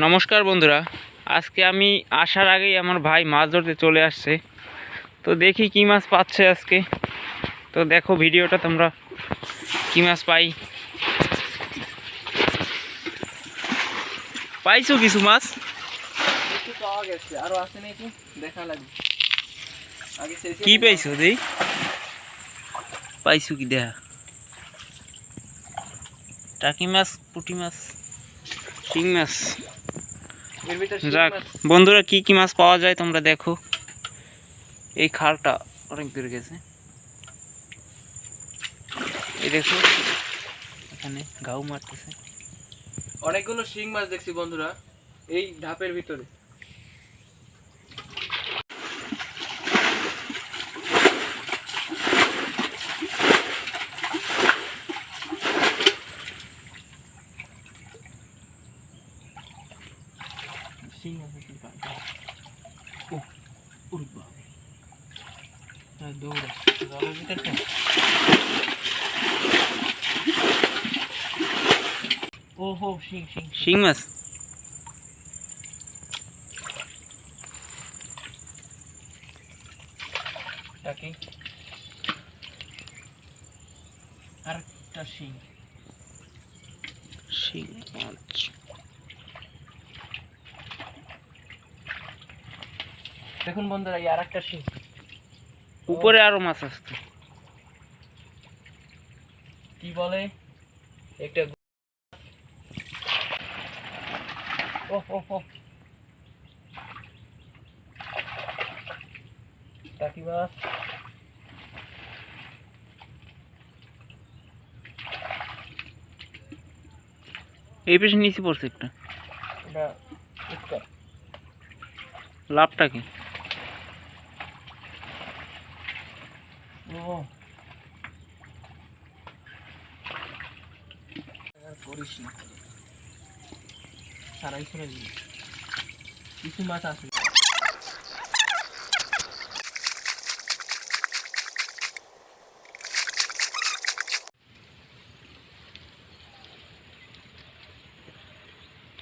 নমস্কার বন্ধুরা আজকে আমি আসার আগেই আমার ভাই মাছ ধরতে চলে আসছে। তো দেখি কী মাছ পাচ্ছে আজকে। তো দেখো ভিডিওটা তোমরা কী মাছ পাই। পাইছো কিছু মাছ? একটু পাওয়া গেছে আরও আছে নাকি? দেখা লাগবে। কি পাইছো দেই পাইছো কি দেখা। টাকি মাছ পুঁটি মাছ শিং মাছ। যাক বন্ধুরা কি কি মাছ পাওয়া যায় তোমরা দেখো। এই খালটা অনেক দূরে গেছে। এই দেখো এখানে গাউ মারতেছে। অনেকগুলো শিং মাছ দেখছি বন্ধুরা এই ধাপের ভিতরে। শিং আছে কি ও উড় বাবা দৌড়া জলের ভিতরটা ও হো শিং শিং শিং মাছ টাকি আর একটা শিং শিং মাছ দেখুন বন্ধুরা এই আর একটা শিং। উপরে আরও মাছ আসছে। কি বলে? একটা ও ও ও টাকি মাছ এই পেছনে নিচে পড়ছে একটা। এটা একটা লাভটা কি ও আর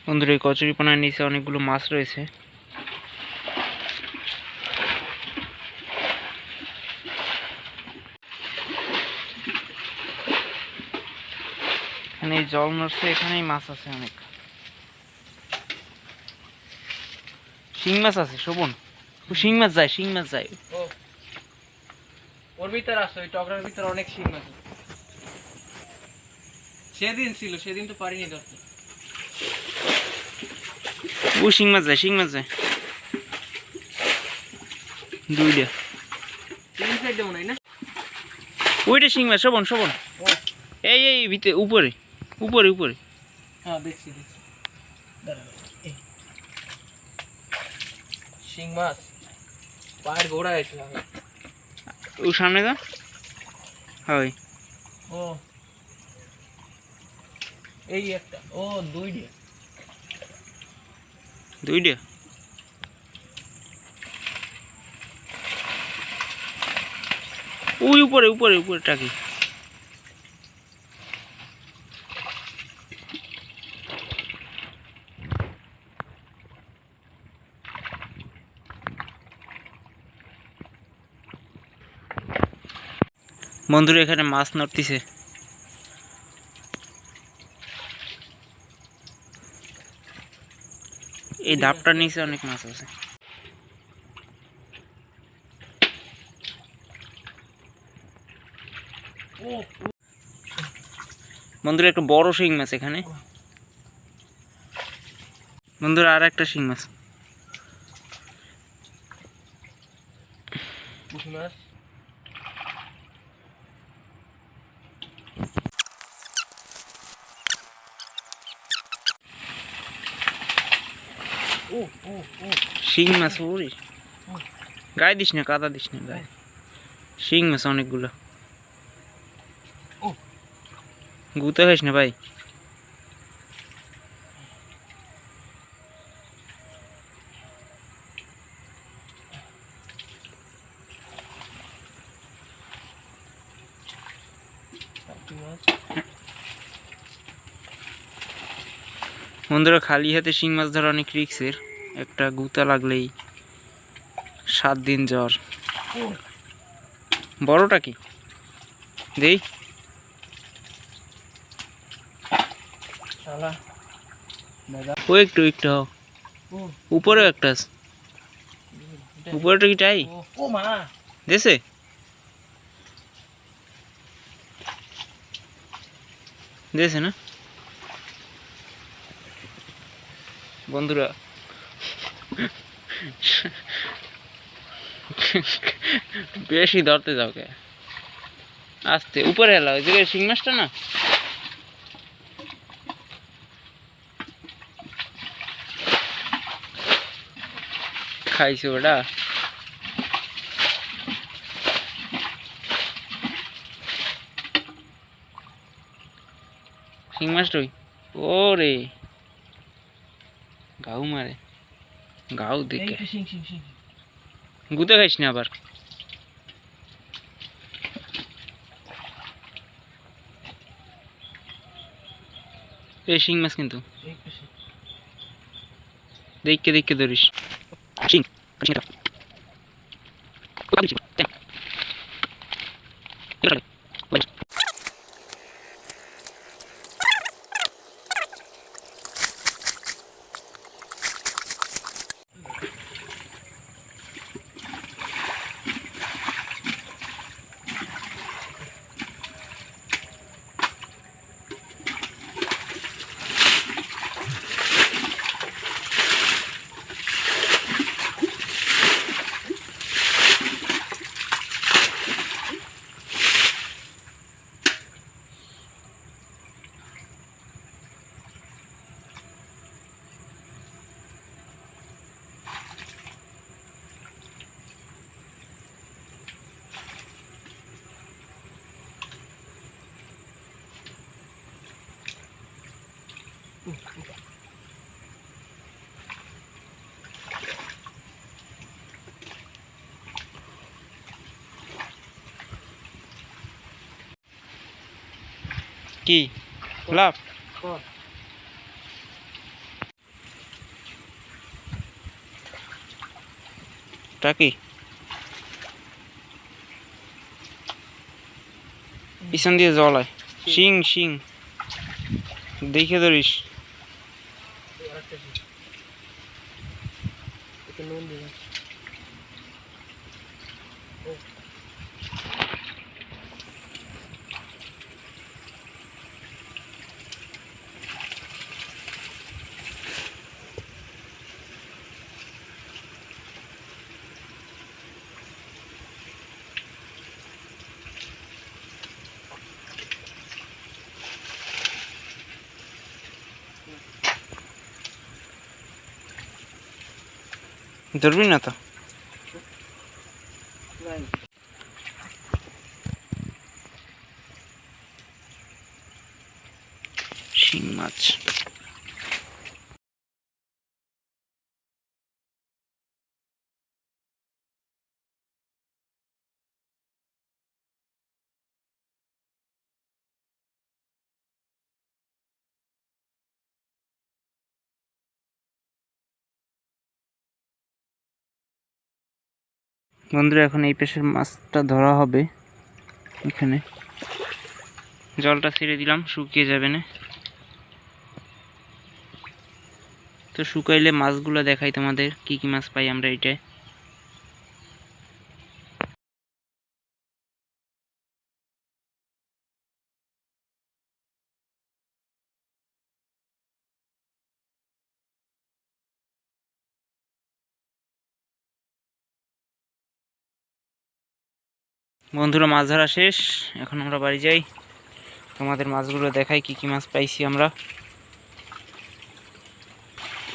বন্ধুরা এই কচুরিপানার নিচে অনেকগুলো মাছ রয়েছে। এখানে জল মরছে এখানেই মাছ আছে অনেক। শিং মাছ আছে শোভন। ও শিং মাছ যায় শিং মাছ যায়। ওর ভিতর আসো ওই টগরার ভিতর অনেক শিং মাছ আছে। সেদিন ছিল সেদিন তো পারিনি ধরতে। ও শিং মাছ যায় শিং মাছ যায়। দুইটা তিন সাইডে হয় না ওইটা শিং মাছ শোভন শোভন। এই এই ভিতরে উপরে। উপরে উপরে। হ্যাঁ দেখছি দেখছি। শিং মাছ। পায়ের গোড়া আছে ও সামনে যা হয়। ও। এই একটা। ও দুইটা। দুইটা? ওই উপরে উপরে উপরে টাকি। বন্ধুরা এখানে মাছ নড়তিছে। এই ধাপটার নিচে অনেক মাছ আছে। বন্ধুরা একটু বড় শিং মাছ এখানে। বন্ধুরা আর একটা শিং মাছ। মাছ ও ও ও শিং মাছ ওরে গায়ে দিস না, কাদা দিস না গায়ে। শিং মাছ অনেকগুলো। গুতে হইস না ভাই? বন্ধুরা, খালি হাতে শিং মাছ ধরা অনেক রিক্সের একটা গুতা লাগলেই সাত দিন জ্বর। বড়টা কি? দেই। ও একটু একটু হও। উপরেও একটা আছে। উপরেটা কি টাই? দেশে দেশে না? বন্ধুরা বেশি ধরতে যাও কে? আস্তে, উপরে এলা ওই জায়গায় শিং মাছটা না? খাইছো ওটা? শিং মাছটাই ও রে গাউ মারে। গাউ দিকে। গুতে খাইস না আবার? এই শিং মাছ কিন্তু। দেখকে দেখকে ধরিস। শিং শিংটা। কি? লাভ টাকি পিছন দিয়ে জল হয় শিং শিং। দেখে ধরিস। এই আরেকটা শিং একটু নুন দিবে ধরবি না তো? শিং মাছ। বন্ধুরা, এখন এই পেশের মাছটা ধরা হবে এখানে। জলটা ছেড়ে দিলাম, শুকিয়ে যাবে না। তো শুকাইলে মাছগুলো দেখাই তোমাদের, কি কি মাছ পাই আমরা এটায় বন্ধুরা, মাছ ধরা শেষ। এখন আমরা বাড়ি যাই। তোমাদের মাছগুলো দেখাই কি কি মাছ পাইছি আমরা।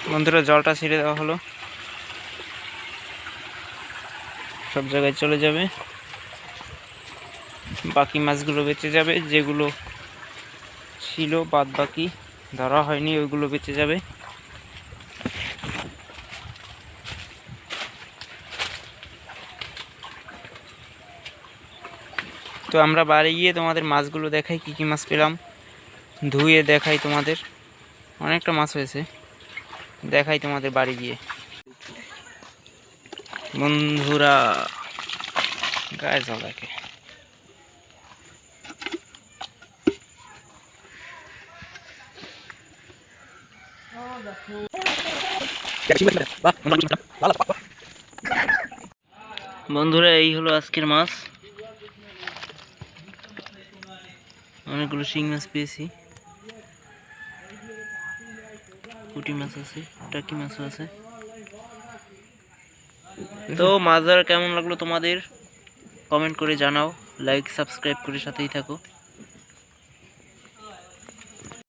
বন্ধুরা, জলটা ছেড়ে দেওয়া হলো। সব জায়গায় চলে যাবে। বাকি মাছগুলো বেঁচে যাবে। যেগুলো ছিল বাদ বাকি ধরা হয়নি, ওইগুলো বেঁচে যাবে। তো আমরা বাড়ি গিয়ে তোমাদের মাছগুলো দেখাই, কি কি মাছ পেলাম। ধুয়ে দেখাই তোমাদের। অনেকটা মাছ হয়েছে। দেখাই তোমাদের বাড়ি গিয়ে। বন্ধুরা গায়ে জলাকে বন্ধুরা, এই হলো আজকের মাছ। অনেকগুলো শিং মাছ পেয়েছি। পুঁটি মাছ আছে, টাকি মাছও আছে। তো মাছ ধরা কেমন লাগল তোমাদের? কমেন্ট করে জানাও, লাইক, সাবস্ক্রাইব করে সাথেই থাকো।